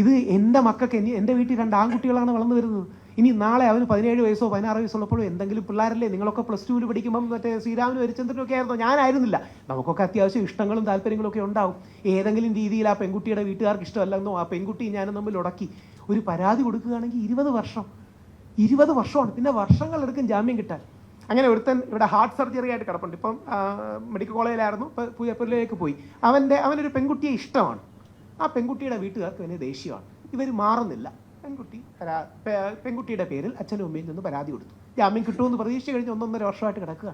ഇത് എന്റെ മക്കൾക്ക് എന്റെ വീട്ടിൽ രണ്ട് ആൺകുട്ടികളാണ് വളർന്നു വരുന്നത്. ഇനി നാളെ അവന് പതിനേഴ് വയസ്സോ പതിനാറ് വയസ്സോ ഉള്ളപ്പോഴും എന്തെങ്കിലും പിള്ളേരല്ലേ? നിങ്ങളൊക്കെ പ്ലസ് ടുവിൽ പഠിക്കുമ്പം മറ്റേ ശ്രീരാമനും ഹരിചന്ദ്രനും ഒക്കെ ആയിരുന്നു? ഞാനായിരുന്നില്ല. നമുക്കൊക്കെ അത്യാവശ്യം ഇഷ്ടങ്ങളും താല്പര്യങ്ങളും ഒക്കെ ഉണ്ടാവും. ഏതെങ്കിലും രീതിയിൽ ആ പെൺകുട്ടിയുടെ വീട്ടുകാർക്ക് ഇഷ്ടമല്ലെന്നോ ആ പെൺകുട്ടി ഞാനും തമ്മിൽ ഉടക്കി ഒരു പരാതി കൊടുക്കുകയാണെങ്കിൽ ഇരുപത് വർഷം. ഇരുപത് വർഷമാണ്. പിന്നെ വർഷങ്ങളെടുക്കും ജാമ്യം കിട്ടാൻ. അങ്ങനെ ഒരുത്തൻ ഇവിടെ ഹാർട്ട് സർജറി ആയിട്ട് കിടപ്പുണ്ട്. ഇപ്പം മെഡിക്കൽ കോളേജിലായിരുന്നു ഇപ്പം പൂജപ്പുരയിലേക്ക് പോയി. അവന്റെ അവനൊരു പെൺകുട്ടിയെ ഇഷ്ടമാണ്. ആ പെൺകുട്ടിയുടെ വീട്ടുകാർക്ക് വലിയ ദേഷ്യമാണ്. ഇവർ മാറുന്നില്ല. പെൺകുട്ടി പെൺകുട്ടിയുടെ പേരിൽ അച്ഛനും അമ്മയിൽ നിന്ന് പരാതി കൊടുത്തു. ജാമ്യം കിട്ടുമെന്ന് പ്രതീക്ഷ കഴിഞ്ഞ് ഒന്നൊന്നര വർഷമായിട്ട് കിടക്കുക.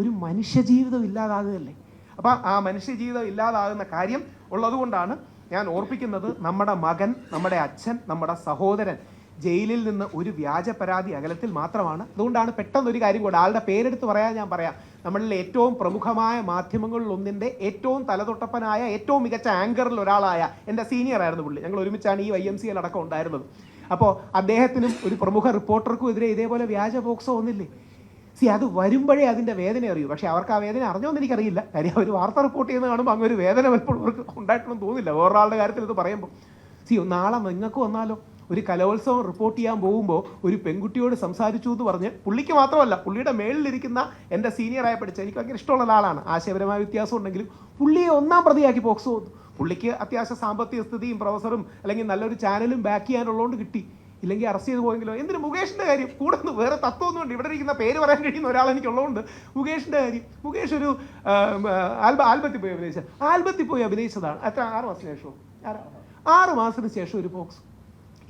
ഒരു മനുഷ്യജീവിതം ഇല്ലാതാകുകയല്ലേ? അപ്പം ആ മനുഷ്യജീവിതം ഇല്ലാതാകുന്ന കാര്യം ഉള്ളതുകൊണ്ടാണ് ഞാൻ ഓർപ്പിക്കുന്നത് നമ്മുടെ മകൻ നമ്മുടെ അച്ഛൻ നമ്മുടെ സഹോദരൻ ജയിലിൽ നിന്ന് ഒരു വ്യാജ പരാതി അകലത്തിൽ മാത്രമാണ്. അതുകൊണ്ടാണ് പെട്ടെന്ന് ഒരു കാര്യം കൂടെ ആളുടെ പേരെടുത്ത് പറയാൻ ഞാൻ പറയാം. നമ്മളിൽ ഏറ്റവും പ്രമുഖമായ മാധ്യമങ്ങളിൽ ഒന്നിന്റെ ഏറ്റവും തലതൊട്ടപ്പനായ ഏറ്റവും മികച്ച ആങ്കറിൽ ഒരാളായ എന്റെ സീനിയർ ആയിരുന്നു പുള്ളി. ഞങ്ങൾ ഒരുമിച്ചാണ് ഈ വൈ എം സി അടക്കം ഉണ്ടായിരുന്നത്. അപ്പോൾ അദ്ദേഹത്തിനും ഒരു പ്രമുഖ റിപ്പോർട്ടർക്കും എതിരെ ഇതേപോലെ വ്യാജ ബോക്സോ ഒന്നില്ലേ? സി അത് വരുമ്പോഴേ അതിന്റെ വേദന അറിയൂ. പക്ഷേ അവർക്ക് ആ വേദന അറിഞ്ഞോന്ന് എനിക്കറിയില്ല. കാര്യം അവർ വാർത്ത റിപ്പോർട്ട് ചെയ്യുന്ന കാണുമ്പോൾ അങ്ങനെ ഒരു വേദന പലപ്പോഴും അവർക്ക് ഉണ്ടായിട്ടൊന്നും തോന്നില്ല. വേറൊരാളുടെ കാര്യത്തിൽ ഇത് പറയുമ്പോൾ സി നാളെ നിങ്ങൾക്ക് വന്നാലോ? ഒരു കലോത്സവം റിപ്പോർട്ട് ചെയ്യാൻ പോകുമ്പോൾ ഒരു പെൺകുട്ടിയോട് സംസാരിച്ചു എന്ന് പറഞ്ഞ് പുള്ളിക്ക് മാത്രമല്ല പുള്ളിയുടെ മേളിലിരിക്കുന്ന എന്റെ സീനിയറായി പഠിച്ച എനിക്ക് ഭയങ്കര ഇഷ്ടമുള്ള ഒരാളാണ്. ആശയപരമായ വ്യത്യാസം ഉണ്ടെങ്കിലും പുള്ളിയെ ഒന്നാം പ്രതിയാക്കി പോക്സോ പുള്ളിക്ക് അത്യാവശ്യം സാമ്പത്തിക സ്ഥിതിയും പ്രൊഫസറും അല്ലെങ്കിൽ നല്ലൊരു ചാനലും ബാക്ക് ചെയ്യാനുള്ളതുകൊണ്ട് കിട്ടി. ഇല്ലെങ്കിൽ അറസ്റ്റ് ചെയ്ത് പോയെങ്കിലോ. എന്തിന് മുകേഷിന്റെ കാര്യം? കൂടെ നിന്ന് വേറെ തത്വമൊന്നുമുണ്ട് ഇവിടെ ഇരിക്കുന്ന പേര് പറയാൻ കഴിയുന്ന ഒരാൾ എനിക്കുള്ളതുകൊണ്ട് മുകേഷിന്റെ കാര്യം. മുകേഷ് ഒരു ആൽബ ആൽബത്തിൽ പോയി അഭിനയിച്ച ആൽബത്തിൽ പോയി അഭിനയിച്ചതാണ്. എത്ര ആറ് മാസത്തിന് ശേഷവും ആറ്- മാസത്തിന് ശേഷം ഒരു പോക്സ്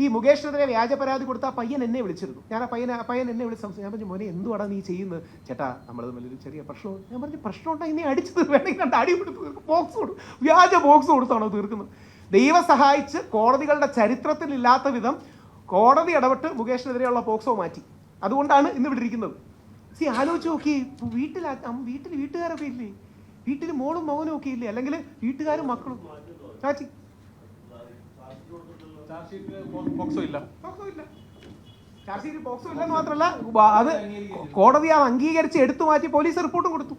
ഈ മുകേഷിനെതിരെ വ്യാജ പരാതി കൊടുത്ത ആ പയ്യൻ എന്നെ വിളിച്ചിരുന്നു. ഞാൻ ആ പയ്യൻ ആ പയ്യൻ എന്നെ വിളിച്ച് സംസാരിച്ചു ഞാൻ പറഞ്ഞു മോനെ എന്തുവാടാ നീ ചെയ്യുന്നത്? ചേട്ടാ നമ്മൾ ഒരു ചെറിയ പ്രശ്നം ഞാൻ പറഞ്ഞു പ്രശ്നം ഉണ്ടെങ്കിൽ നീ അടിച്ചത് വേണമെങ്കിൽ രണ്ട് അടി കൊടുത്ത് ബോക്സ് കൊടുക്കും വ്യാജ ബോക്സ് കൊടുത്താണോ തീർക്കുന്നത്? ദൈവം സഹായിച്ച് കോടതികളുടെ ചരിത്രത്തിൽ ഇല്ലാത്ത വിധം കോടതി ഇടപെട്ട് മുകേഷിനെതിരെയുള്ള പോക്സോ മാറ്റി. അതുകൊണ്ടാണ് ഇന്ന് ഇവിടെ ഇരിക്കുന്നത്. സി ആലോചിച്ച് നോക്കി വീട്ടിൽ വീട്ടിൽ വീട്ടുകാരൊക്കെ ഇല്ലേ? വീട്ടിൽ മോളും മകനും ഒക്കെ ഇല്ലേ? അല്ലെങ്കിൽ വീട്ടുകാരും മക്കളും ചാച്ചി ചാർജ് ബോക്സോ ഇല്ല? ബോക്സോ ഇല്ല. ചാർജ് ഇല്ലെന്ന് മാത്രമല്ല അത് കോടതി അത് അംഗീകരിച്ച് എടുത്തു മാറ്റി പോലീസ് റിപ്പോർട്ടും കൊടുത്തു.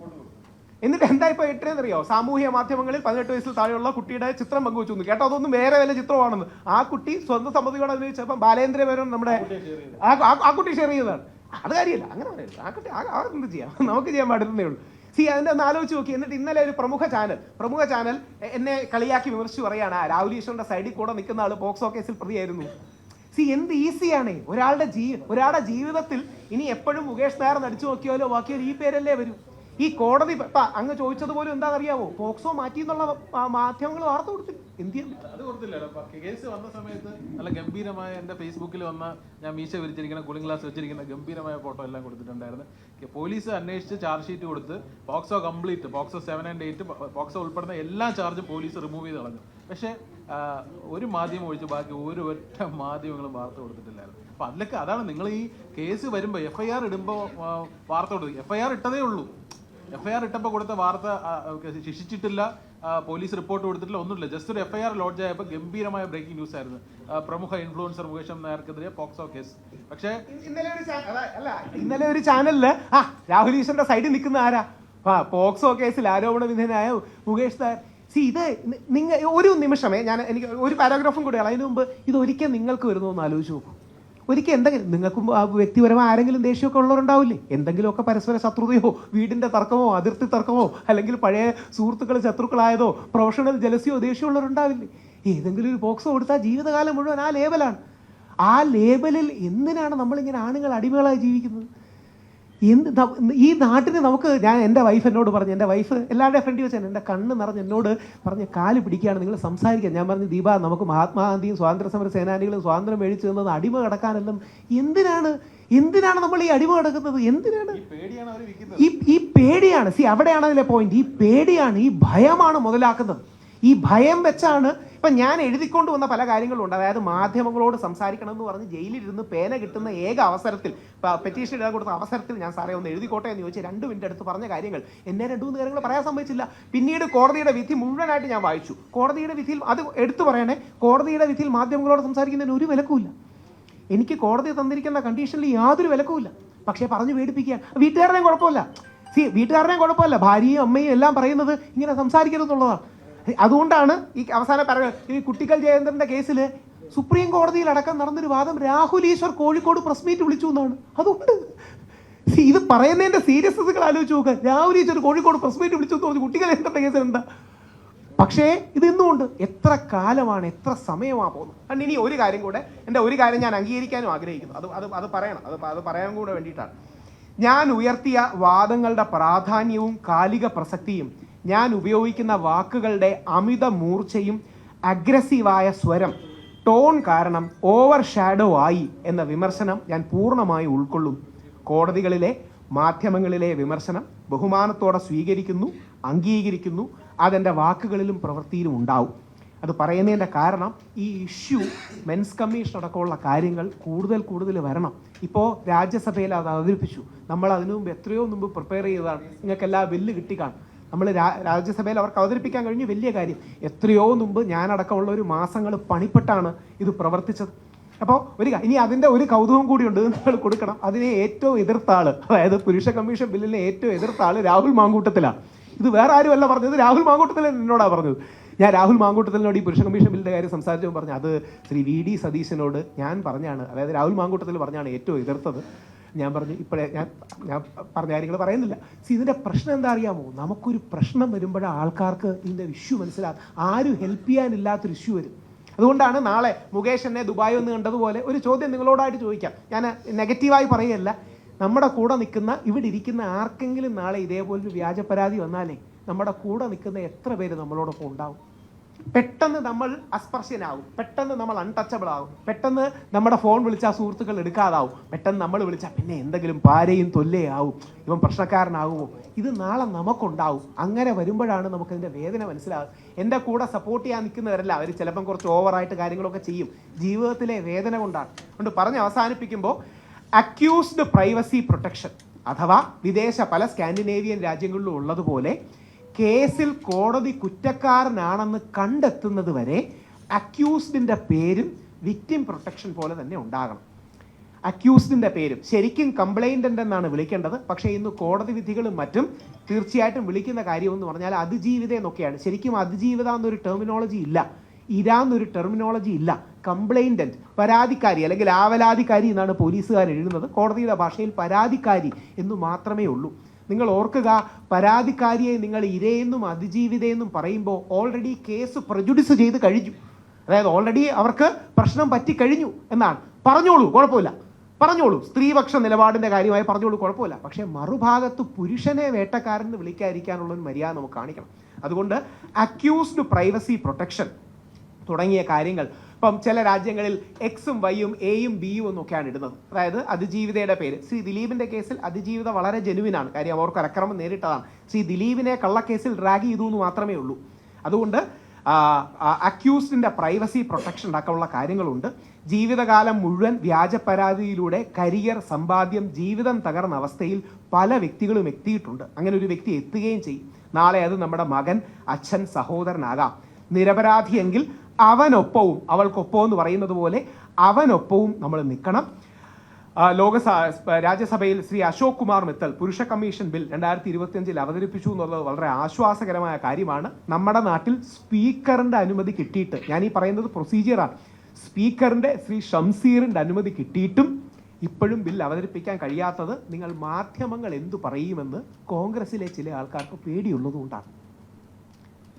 എന്നിട്ട് എന്താ ഇപ്പൊ ഇട്ടേന്നറിയോ? സാമൂഹ്യ മാധ്യമങ്ങളിൽ പതിനെട്ട് വയസ്സിൽ താഴെയുള്ള കുട്ടിയുടെ ചിത്രം പങ്കുവച്ചു എന്ന്. കേട്ടോ അതൊന്നും വേറെ വല്ല ചിത്രമാണെന്ന്. ആ കുട്ടി സ്വന്തം സമ്മതിയോടെ അഭിനയിച്ചപ്പം ബാലേന്ദ്ര മേനോൻ നമ്മുടെ ആ കുട്ടി ഷെയർ ചെയ്തതാണ്. അത് കാര്യമില്ല. അങ്ങനെ പറയരുത്. ആ കുട്ടി ആ- എന്ത് ചെയ്യാം? നമുക്ക് ചെയ്യാൻ പാടുന്നേ ഉള്ളൂ. സി അതിന്റെ ഒന്ന് ആലോചിച്ച് നോക്കി. എന്നിട്ട് ഇന്നലെ ഒരു പ്രമുഖ ചാനൽ പ്രമുഖ ചാനൽ എന്നെ കളിയാക്കി വിമർശിച്ചു പറയാണ് ആ രാഹുൽ ഈശ്വറിന്റെ സൈഡിൽ കൂടെ നിൽക്കുന്ന ആൾ പോക്സോ കേസിൽ പ്രതിയായിരുന്നു. സി എന്ത് ഈസിയാണ് ഒരാളുടെ ജീവി ഒരാളുടെ ജീവിതത്തിൽ ഇനി എപ്പോഴും മുകേഷ് നായർ നടിച്ചു നോക്കിയാലോ? ബാക്കിയൊരു ഈ പേരല്ലേ വരും. ഈ കോടതി ഇപ്പൊ അങ്ങ് ചോദിച്ചതുപോലും അറിയാവോ പോക്സോ മാറ്റി എന്നുള്ള മാധ്യമങ്ങൾ വാർത്ത കൊടുത്തില്ല എന്ത് ചെയ്യാൻ അത് കൊടുത്തില്ലല്ലോ. കേസ് വന്ന സമയത്ത് നല്ല ഗംഭീരമായ എന്റെ ഫേസ്ബുക്കിൽ വന്ന ഞാൻ മീശ വിരിച്ചിരിക്കുന്ന കൂളിംഗ് ഗ്ലാസ് വെച്ചിരിക്കുന്ന ഗംഭീരമായ ഫോട്ടോ എല്ലാം കൊടുത്തിട്ടുണ്ടായിരുന്നു. പോലീസ് അന്വേഷിച്ച് ചാർജ് ഷീറ്റ് കൊടുത്ത് POCSO complete POCSO seven and eight POCSO ഉൾപ്പെടുന്ന എല്ലാ ചാർജും പോലീസ് റിമൂവ് ചെയ്ത് കളഞ്ഞു. പക്ഷേ ഒരു മാധ്യമം ഒഴിച്ച് ബാക്കി ഒരു ഒറ്റ മാധ്യമങ്ങളും വാർത്ത കൊടുത്തിട്ടില്ലായിരുന്നു. അപ്പൊ അതിലൊക്കെ അതാണ് നിങ്ങൾ ഈ കേസ് വരുമ്പോൾ എഫ് ഇടുമ്പോൾ വാർത്ത കൊടുത്തു. എഫ് ഇട്ടതേ ഉള്ളൂ. എഫ് ഐ ആർ ഇട്ടപ്പോൾ കൊടുത്ത വാർത്ത ശിക്ഷിച്ചിട്ടില്ല. പോലീസ് റിപ്പോർട്ട് കൊടുത്തിട്ടില്ല ഒന്നുമില്ല. ജസ്റ്റ് ഒരു എഫ് ഐ ആർ ലോഡ്ജ് ആയപ്പോൾ ഗംഭീരമായ ബ്രേക്കിംഗ് ന്യൂസ് ആയിരുന്നു. പ്രമുഖ ഇൻഫ്ലുവൻസർ മുകേഷം നായർക്കെതിരെ പോക്സോ കേസ് പക്ഷേ ഒരു ഇന്നലെ ഒരു ചാനലിൽ ആ രാഹുൽ ഈശ്വറിന്റെ സൈഡിൽ നിൽക്കുന്ന ആരാ? ആ പോക്സോ കേസിൽ ആരോപണ വിധേയനായ മുകേഷ് നായർ. സി ഇത് നിങ്ങൾ ഒരു നിമിഷമേ ഞാൻ എനിക്ക് ഒരു പാരാഗ്രാഫും കൂടെ അതിന് മുമ്പ് ഇത് ഒരിക്കൽ നിങ്ങൾക്ക് വരുന്നു എന്ന് ആലോചിച്ച് നോക്കൂ. ഒരിക്കൽ എന്തെങ്കിലും നിങ്ങൾക്കും വ്യക്തിപരമായ ആരെങ്കിലും ദേഷ്യമൊക്കെ ഉള്ളവരുണ്ടാവില്ലേ? എന്തെങ്കിലുമൊക്കെ പരസ്പര ശത്രുതയോ വീടിന്റെ തർക്കമോ അതിർത്തി തർക്കമോ അല്ലെങ്കിൽ പഴയ സുഹൃത്തുക്കൾ ശത്രുക്കളായതോ പ്രൊഫഷണൽ ജലസിയോ ദേഷ്യമുള്ളവരുണ്ടാവില്ലേ ഏതെങ്കിലും ഒരു ബോക്സോ കൊടുത്താൽ ജീവിതകാലം മുഴുവൻ ആ ലേബലാണ് ആ ലേബലിൽ എന്തിനാണ് നമ്മളിങ്ങനെ ആണുങ്ങൾ അടിമകളായി ജീവിക്കുന്നത്? ഈ നാട്ടിന് നമുക്ക് ഞാൻ എന്റെ വൈഫ് എന്നോട് പറഞ്ഞു എന്റെ വൈഫ് എല്ലാവരുടെയും ഫ്രണ്ട് വെച്ചാൽ എന്റെ കണ്ണ് നിറഞ്ഞ് എന്നോട് പറഞ്ഞ് കാൽ പിടിക്കുകയാണ് നിങ്ങൾ സംസാരിക്കാൻ ഞാൻ പറഞ്ഞു ദീപ നമുക്ക് മഹാത്മാഗാന്ധിയും സ്വാതന്ത്ര്യ സമര സേനാനികളും സ്വാതന്ത്ര്യം മേടിച്ചു തന്നത് അടിമ കിടക്കാനെന്നും എന്തിനാണ് എന്തിനാണ് നമ്മൾ ഈ അടിമ കിടക്കുന്നത്? എന്തിനാണ്? ഈ ഈ പേടിയാണ്. സി അവിടെയാണ് അതിലെ പോയിന്റ് ഈ പേടിയാണ് ഈ ഭയമാണ് മുതലാക്കുന്നത്. ഈ ഭയം വെച്ചാണ് ഇപ്പൊ ഞാൻ എഴുതിക്കൊണ്ട് വന്ന പല കാര്യങ്ങളും ഉണ്ട് അതായത് മാധ്യമങ്ങളോട് സംസാരിക്കണം എന്ന് പറഞ്ഞ് ജയിലിലിരുന്ന് പേന കിട്ടുന്ന ഏക അവസരത്തിൽ പെറ്റീഷൻ എഴുതാൻ കൊടുത്ത അവസരത്തിൽ ഞാൻ സാറേ ഒന്ന് എഴുതിക്കോട്ടെ എന്ന് ചോദിച്ചാൽ രണ്ട് മിനിറ്റ് അടുത്ത് പറഞ്ഞ കാര്യങ്ങൾ. എന്നെ രണ്ട് മൂന്ന് കാര്യങ്ങൾ പറയാൻ സമ്മതിച്ചില്ല. പിന്നീട് കോടതിയുടെ വിധി മുഴുവനായിട്ട് ഞാൻ വായിച്ചു. കോടതിയുടെ വിധിയിൽ അത് എടുത്തു പറയണേ കോടതിയുടെ വിധിയിൽ മാധ്യമങ്ങളോട് സംസാരിക്കുന്നതിന് ഒരു വിലക്കുമില്ല. എനിക്ക് കോടതി തന്നിരിക്കുന്ന കണ്ടീഷനിൽ യാതൊരു വിലക്കുമില്ല. പക്ഷേ പറഞ്ഞു പേടിപ്പിക്കുക വീട്ടുകാരുടെയും കുഴപ്പമില്ല. സി വീട്ടുകാരുടെയും കുഴപ്പമില്ല. ഭാര്യയും അമ്മയും എല്ലാം പറയുന്നത് ഇങ്ങനെ സംസാരിക്കരുതെന്നുള്ളതാണ്. അതുകൊണ്ടാണ് ഈ അവസാന ഈ കുട്ടിക്കൽ ജയേന്ദ്രന്റെ കേസിൽ സുപ്രീം കോടതിയിൽ അടക്കം നടന്നൊരു വാദം രാഹുൽ ഈശ്വർ കോഴിക്കോട് പ്രസ് മീറ്റ് വിളിച്ചു എന്നാണ്. അതുകൊണ്ട് ഇത് പറയുന്നതിന്റെ സീരിയസ്നെസ്സുകൾ ആലോചിച്ച് നോക്കുക രാഹുൽ ഈശ്വർ കോഴിക്കോട് പ്രസ് മീറ്റ് വിളിച്ചു എന്ന് പറഞ്ഞു കുട്ടികളെ എന്താ കേസ് എന്താ? പക്ഷേ ഇത് എന്തുകൊണ്ട് എത്ര കാലമാണ് എത്ര സമയമാണ് പോകുന്നത്? അണ്ട് ഇനി ഒരു കാര്യം കൂടെ എന്റെ ഒരു കാര്യം ഞാൻ അംഗീകരിക്കാനും ആഗ്രഹിക്കുന്നു. അത് അത് അത് പറയണം. അത് അത് പറയാൻ കൂടെ വേണ്ടിയിട്ടാണ്. ഞാൻ ഉയർത്തിയ വാദങ്ങളുടെ പ്രാധാന്യവും കാലിക പ്രസക്തിയും ഞാൻ ഉപയോഗിക്കുന്ന വാക്കുകളുടെ അമിത മൂർച്ചയും അഗ്രസീവായ സ്വരം ടോൺ കാരണം ഓവർ ഷാഡോ ആയി എന്ന വിമർശനം ഞാൻ പൂർണമായി ഉൾക്കൊള്ളും. കോടതികളിലെ മാധ്യമങ്ങളിലെ വിമർശനം ബഹുമാനത്തോടെ സ്വീകരിക്കുന്നു അംഗീകരിക്കുന്നു അതെന്റെ വാക്കുകളിലും പ്രവൃത്തിയിലും ഉണ്ടാവും. അത് പറയുന്നതിന്റെ കാരണം ഈ ഇഷ്യൂ മെൻസ് കമ്മീഷൻ അടക്കമുള്ള കാര്യങ്ങൾ കൂടുതൽ കൂടുതൽ വരണം. ഇപ്പോൾ രാജ്യസഭയിൽ അത് അവതരിപ്പിച്ചു. നമ്മൾ അതിനു മുമ്പ് എത്രയോ മുമ്പ് പ്രിപ്പയർ ചെയ്തതാണ്. നിങ്ങൾക്ക് എല്ലാ ബില്ല് കിട്ടിക്കാണും നമ്മൾ രാജ്യസഭയിൽ അവർക്ക് അവതരിപ്പിക്കാൻ കഴിഞ്ഞു. വലിയ കാര്യം. എത്രയോ മുമ്പ് ഞാനടക്കമുള്ള ഒരു മാസങ്ങൾ പണിപ്പെട്ടാണ് ഇത് പ്രവർത്തിച്ചത്. അപ്പോൾ ഒരു ഇനി അതിന്റെ ഒരു കൗതുകം കൂടിയുണ്ട് നിങ്ങൾ കൊടുക്കണം. അതിനെ ഏറ്റവും എതിർത്ത ആൾ അതായത് പുരുഷ കമ്മീഷൻ ബില്ലിനെ ഏറ്റവും എതിർത്ത ആൾ രാഹുൽ മാങ്കൂട്ടത്തിലാണ് ഇത് വേറെ ആരുമല്ല പറഞ്ഞത്. രാഹുൽ മാങ്കൂട്ടത്തിൽ എന്നോടാണ് പറഞ്ഞത്. ഞാൻ രാഹുൽ മാങ്കൂട്ടത്തിനോട് ഈ പുരുഷ കമ്മീഷൻ ബില്ലിന്റെ കാര്യം സംസാരിച്ചപ്പോൾ പറഞ്ഞു അത് ശ്രീ വി ഡി സതീശനോട് ഞാൻ പറഞ്ഞാണ് അതായത് രാഹുൽ മാങ്കൂട്ടത്തിൽ പറഞ്ഞാണ് ഏറ്റവും എതിർത്തത്. ഞാൻ പറഞ്ഞു ഇപ്പോഴേ ഞാൻ ഞാൻ പറഞ്ഞ കാര്യങ്ങൾ പറയുന്നില്ല. സി ഇതിന്റെ പ്രശ്നം എന്താ അറിയാമോ? നമുക്കൊരു പ്രശ്നം വരുമ്പോഴാണ് ആൾക്കാർക്ക് ഇതിന്റെ ഇഷ്യൂ മനസ്സിലാകും ആരും ഹെൽപ്പ് ചെയ്യാനില്ലാത്തൊരു ഇഷ്യൂ വരും. അതുകൊണ്ടാണ് നാളെ മുകേഷ് എന്നെ ദുബായ് ഒന്ന് കണ്ടതുപോലെ ഒരു ചോദ്യം നിങ്ങളോടായിട്ട് ചോദിക്കാം. ഞാൻ നെഗറ്റീവായി പറയുകയല്ല. നമ്മുടെ കൂടെ നിൽക്കുന്ന ഇവിടെ ഇരിക്കുന്ന ആർക്കെങ്കിലും നാളെ ഇതേപോലൊരു വ്യാജ പരാതി വന്നാലേ നമ്മുടെ കൂടെ നിൽക്കുന്ന എത്ര പേര് നമ്മളോടൊപ്പം ഉണ്ടാവും? പെട്ടെന്ന് നമ്മൾ അസ്പർശ്യനാകും. പെട്ടെന്ന് നമ്മൾ അൺടച്ചബിൾ ആകും. പെട്ടെന്ന് നമ്മുടെ ഫോൺ വിളിച്ചാൽ സുഹൃത്തുക്കൾ എടുക്കാതാവും. പെട്ടെന്ന് നമ്മൾ വിളിച്ചാൽ പിന്നെ എന്തെങ്കിലും പാരയും തൊല്ലയാവും ഇവൻ പ്രശ്നക്കാരനാകുമോ? ഇത് നാളെ നമുക്കുണ്ടാവും. അങ്ങനെ വരുമ്പോഴാണ് നമുക്കതിന്റെ വേദന മനസ്സിലാകും എന്റെ കൂടെ സപ്പോർട്ട് ചെയ്യാൻ നിൽക്കുന്നവരല്ല. അവർ ചിലപ്പം കുറച്ച് ഓവറായിട്ട് കാര്യങ്ങളൊക്കെ ചെയ്യും. ജീവിതത്തിലെ വേദന കൊണ്ടാണ്. അതുകൊണ്ട് പറഞ്ഞ് അവസാനിപ്പിക്കുമ്പോൾ അക്യൂസ്ഡ് പ്രൈവസി പ്രൊട്ടക്ഷൻ അഥവാ വിദേശ പല സ്കാൻഡിനേവിയൻ രാജ്യങ്ങളിലും ഉള്ളതുപോലെ കേസിൽ കോടതി കുറ്റക്കാരനാണെന്ന് കണ്ടെത്തുന്നത് വരെ അക്യൂസ്ഡിന്റെ പേരും വിക്ടിം പ്രൊട്ടക്ഷൻ പോലെ തന്നെ ഉണ്ടാകണം. അക്യൂസ്ഡിന്റെ പേരും. ശരിക്കും കംപ്ലൈന്റ് എന്നാണ് വിളിക്കേണ്ടത്. പക്ഷേ ഇന്ന് കോടതി വിധികളും മറ്റും തീർച്ചയായിട്ടും വിളിക്കുന്ന കാര്യമെന്ന് പറഞ്ഞാൽ അതിജീവിത എന്നൊക്കെയാണ്. ശരിക്കും അതിജീവിത എന്നൊരു ടെർമിനോളജി ഇല്ല. ഇരാന്നൊരു ടെർമിനോളജി ഇല്ല. കംപ്ലൈന്റന്റ് പരാതിക്കാരി അല്ലെങ്കിൽ ആവലാതിക്കാരി എന്നാണ് പോലീസുകാർ എഴുതുന്നത്. കോടതിയുടെ ഭാഷയിൽ പരാതിക്കാരി എന്ന് മാത്രമേ ഉള്ളൂ. നിങ്ങൾ ഓർക്കുക പരാതിക്കാരിയെ നിങ്ങൾ ഇരയെന്നും അതിജീവിതയെന്നും പറയുമ്പോൾ ഓൾറെഡി കേസ് പ്രജുഡിസ് ചെയ്ത് കഴിഞ്ഞു. അതായത് ഓൾറെഡി അവർക്ക് പ്രശ്നം പറ്റിക്കഴിഞ്ഞു എന്നാണ്. പറഞ്ഞോളൂ കുഴപ്പമില്ല. പറഞ്ഞോളൂ. സ്ത്രീപക്ഷ നിലപാടിന്റെ കാര്യമായി പറഞ്ഞോളൂ കുഴപ്പമില്ല. പക്ഷേ മറുഭാഗത്ത് പുരുഷനെ വേട്ടക്കാരൻ എന്ന് വിളിക്കാതിരിക്കാനുള്ള ഒരു മര്യാദ നമുക്ക് കാണിക്കണം. അതുകൊണ്ട് അക്യൂസ്ഡ് പ്രൈവസി പ്രൊട്ടക്ഷൻ തുടങ്ങിയ കാര്യങ്ങൾ ഇപ്പം ചില രാജ്യങ്ങളിൽ എക്സും വൈയും എയും ബിയും എന്നൊക്കെയാണ് ഇടുന്നത്. അതായത് അതിജീവിതയുടെ പേര്. ശ്രീ ദിലീപിന്റെ കേസിൽ അതിജീവിത വളരെ ജനുവിനാണ് കാര്യം അവർക്ക് അക്രമം നേരിട്ടതാണ്. ശ്രീ ദിലീപിനെ കള്ളക്കേസിൽ ഡ്രാഗ് ചെയ്തു എന്ന് മാത്രമേ ഉള്ളൂ. അതുകൊണ്ട് അക്യൂസ്ഡിന്റെ പ്രൈവസി പ്രൊട്ടക്ഷൻ അടക്കമുള്ള കാര്യങ്ങളുണ്ട്. ജീവിതകാലം മുഴുവൻ വ്യാജ പരാതിയിലൂടെ കരിയർ സമ്പാദ്യം ജീവിതം തകർന്ന അവസ്ഥയിൽ പല വ്യക്തികളും എത്തിയിട്ടുണ്ട്. അങ്ങനെ ഒരു വ്യക്തി എത്തുകയും ചെയ്യും. നാളെ അത് നമ്മുടെ മകൻ അച്ഛൻ സഹോദരനാകാം. നിരപരാധിയെങ്കിൽ അവനൊപ്പവും അവൾക്കൊപ്പം എന്ന് പറയുന്നത് പോലെ അവനൊപ്പവും നമ്മൾ നിൽക്കണം. ലോകസ രാജ്യസഭയിൽ ശ്രീ അശോക് കുമാർ മിത്തൽ പുരുഷ കമ്മീഷൻ ബിൽ രണ്ടായിരത്തി ഇരുപത്തിയഞ്ചിൽ അവതരിപ്പിച്ചു എന്നുള്ളത് വളരെ ആശ്വാസകരമായ കാര്യമാണ്. നമ്മുടെ നാട്ടിൽ സ്പീക്കറിന്റെ അനുമതി കിട്ടിയിട്ട് ഞാൻ ഈ പറയുന്നത് പ്രൊസീജിയറാണ് സ്പീക്കറിന്റെ ശ്രീ ഷംസീറിന്റെ അനുമതി കിട്ടിയിട്ടും ഇപ്പോഴും ബിൽ അവതരിപ്പിക്കാൻ കഴിയാത്തത് നിങ്ങൾ മാധ്യമങ്ങൾ എന്തു പറയുമെന്ന് കോൺഗ്രസിലെ ചില ആൾക്കാർക്ക് പേടിയുള്ളതുകൊണ്ടാണ്.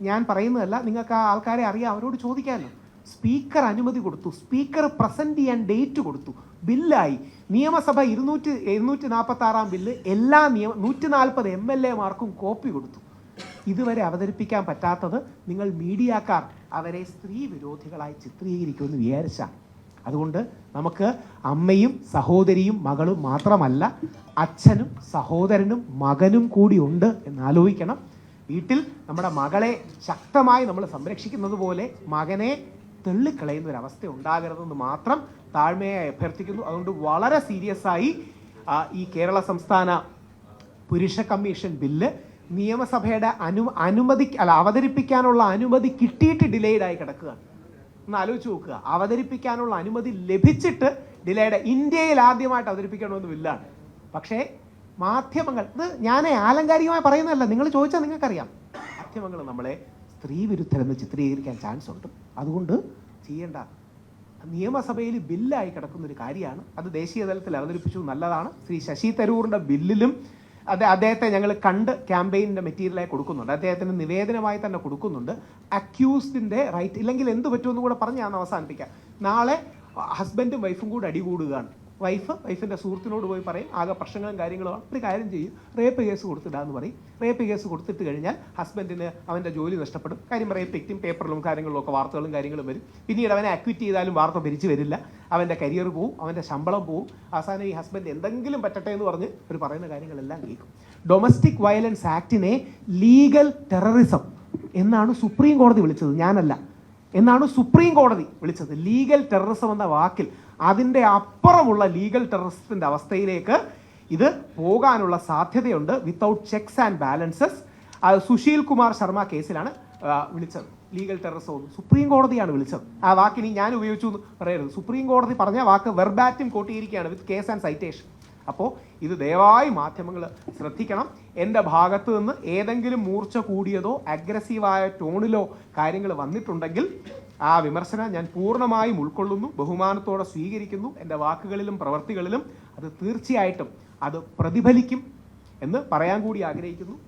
ഞാൻ പറയുന്നതല്ല നിങ്ങൾക്ക് ആ ആൾക്കാരെ അറിയാം അവരോട് ചോദിക്കാമല്ലോ. സ്പീക്കർ അനുമതി കൊടുത്തു സ്പീക്കർ പ്രസന്റ് ചെയ്യാൻ ഡേറ്റ് കൊടുത്തു ബില്ലായി. നിയമസഭ ഇരുന്നൂറ്റി ഇരുന്നൂറ്റി നാൽപ്പത്തി ആറാം ബില്ല് എല്ലാ നിയമ നൂറ്റി നാൽപ്പത് എം എൽ എമാർക്കും കോപ്പി കൊടുത്തു. ഇതുവരെ അവതരിപ്പിക്കാൻ പറ്റാത്തത് നിങ്ങൾ മീഡിയക്കാർ അവരെ സ്ത്രീ വിരോധികളായി ചിത്രീകരിക്കുമെന്ന് വിചാരിച്ചാണ്. അതുകൊണ്ട് നമുക്ക് അമ്മയും സഹോദരിയും മകളും മാത്രമല്ല അച്ഛനും സഹോദരനും മകനും കൂടി ഉണ്ട് എന്ന് ആലോചിക്കണം. വീട്ടിൽ നമ്മുടെ മകളെ ശക്തമായി നമ്മൾ സംരക്ഷിക്കുന്നത് പോലെ മകനെ തള്ളിക്കളയുന്ന ഒരു അവസ്ഥ ഉണ്ടാകരുതെന്ന് മാത്രം താഴ്മയായി അഭ്യർത്ഥിക്കുന്നു. അതുകൊണ്ട് വളരെ സീരിയസ് ആയി ഈ കേരള സംസ്ഥാന പുരുഷ കമ്മീഷൻ ബില്ല് നിയമസഭയുടെ അനു അനുമതി അല്ല അവതരിപ്പിക്കാനുള്ള അനുമതി കിട്ടിയിട്ട് ഡിലേഡ് ആയി കിടക്കുകയാണ്. ഒന്ന് ആലോചിച്ച് നോക്കുക. അവതരിപ്പിക്കാനുള്ള അനുമതി ലഭിച്ചിട്ട് ഡിലേഡ് ഇന്ത്യയിൽ ആദ്യമായിട്ട് അവതരിപ്പിക്കണമെന്ന് ബില്ലാണ്. പക്ഷേ മാധ്യമങ്ങൾ. ഇത് ഞാൻ ആലങ്കാരികമായി പറയുന്നതല്ല നിങ്ങൾ ചോദിച്ചാൽ നിങ്ങൾക്കറിയാം. മാധ്യമങ്ങൾ നമ്മളെ സ്ത്രീ വിരുദ്ധരെന്ന് ചിത്രീകരിക്കാൻ ചാൻസ് ഉണ്ട്. അതുകൊണ്ട് ചെയ്യേണ്ട നിയമസഭയിൽ ബില്ലായി കിടക്കുന്ന ഒരു കാര്യമാണ്. അത് ദേശീയ തലത്തിൽ അവതരിപ്പിച്ചു നല്ലതാണ്. ശ്രീ ശശി തരൂറിന്റെ ബില്ലിലും അത് അദ്ദേഹത്തെ ഞങ്ങൾ കണ്ട് ക്യാമ്പയിനിന്റെ മെറ്റീരിയലായി കൊടുക്കുന്നുണ്ട്. അദ്ദേഹത്തിന് നിവേദനമായി തന്നെ കൊടുക്കുന്നുണ്ട്. അക്യൂസ്ഡിന്റെ റൈറ്റ് ഇല്ലെങ്കിൽ എന്ത് പറ്റുമെന്ന് കൂടെ പറഞ്ഞ് ഞാൻ അവസാനിപ്പിക്കാം. നാളെ ഹസ്ബൻഡും വൈഫും കൂടെ അടികൂടുകയാണ്. വൈഫ് വൈഫിന്റെ സുഹൃത്തിനോട് പോയി പറയും ആകെ പ്രശ്നങ്ങളും കാര്യങ്ങളും ഒരു കാര്യം ചെയ്യും റേപ്പ് കേസ് കൊടുത്തിടാന്ന് പറയും. റേപ്പ് കേസ് കൊടുത്തിട്ട് കഴിഞ്ഞാൽ ഹസ്ബൻഡിന് അവന്റെ ജോലി നഷ്ടപ്പെടും. കാര്യം റേപ്പ് വ്യക്തിയും പേപ്പറിലും കാര്യങ്ങളിലും ഒക്കെ വാർത്തകളും കാര്യങ്ങളും വരും. പിന്നീട് അവനെ അക്വിറ്റ് ചെയ്താലും വാർത്ത ഭരിച്ചു വരില്ല. അവന്റെ കരിയർ പോവും അവന്റെ ശമ്പളം പോവും. അവസാനം ഈ ഹസ്ബൻഡ് എന്തെങ്കിലും പറ്റട്ടെ എന്ന് പറഞ്ഞ് ഒരു പറയുന്ന കാര്യങ്ങളെല്ലാം കേൾക്കും. ഡൊമസ്റ്റിക് വയലൻസ് ആക്ടിനെ ലീഗൽ ടെററിസം എന്നാണ് സുപ്രീം കോടതി വിളിച്ചത്. ഞാനല്ല. എന്നാണ് സുപ്രീം കോടതി വിളിച്ചത്. ലീഗൽ ടെററിസം എന്ന വാക്കിൽ അതിന്റെ അപ്പുറമുള്ള ലീഗൽ ടെററിസത്തിന്റെ അവസ്ഥയിലേക്ക് ഇത് പോകാനുള്ള സാധ്യതയുണ്ട് without checks and balances. Sushil Kumar Sharma കേസിലാണ് വിളിച്ചത്. ലീഗൽ ടെററിസം സുപ്രീം കോടതിയാണ് വിളിച്ചത്. ആ വാക്കിനി ഞാൻ ഉപയോഗിച്ചു എന്ന് പറയരുത്. സുപ്രീം കോടതി പറഞ്ഞ വാക്ക് വെർബാറ്റും കോട്ടിയിരിക്കുകയാണ് വിത്ത് കേസ് ആൻഡ് സൈറ്റേഷൻ. അപ്പോൾ ഇത് ദയവായി മാധ്യമങ്ങൾ ശ്രദ്ധിക്കണം. എന്റെ ഭാഗത്ത് നിന്ന് ഏതെങ്കിലും മൂർച്ച കൂടിയതോ അഗ്രസീവായ ടോണിലോ കാര്യങ്ങൾ വന്നിട്ടുണ്ടെങ്കിൽ ആ വിമർശനം ഞാൻ പൂർണമായും ഉൾക്കൊള്ളുന്നു ബഹുമാനത്തോടെ സ്വീകരിക്കുന്നു എന്റെ വാക്കുകളിലും പ്രവർത്തികളിലും അത് തീർച്ചയായിട്ടും അത് പ്രതിഫലിക്കും എന്ന് പറയാൻ കൂടി ആഗ്രഹിക്കുന്നു.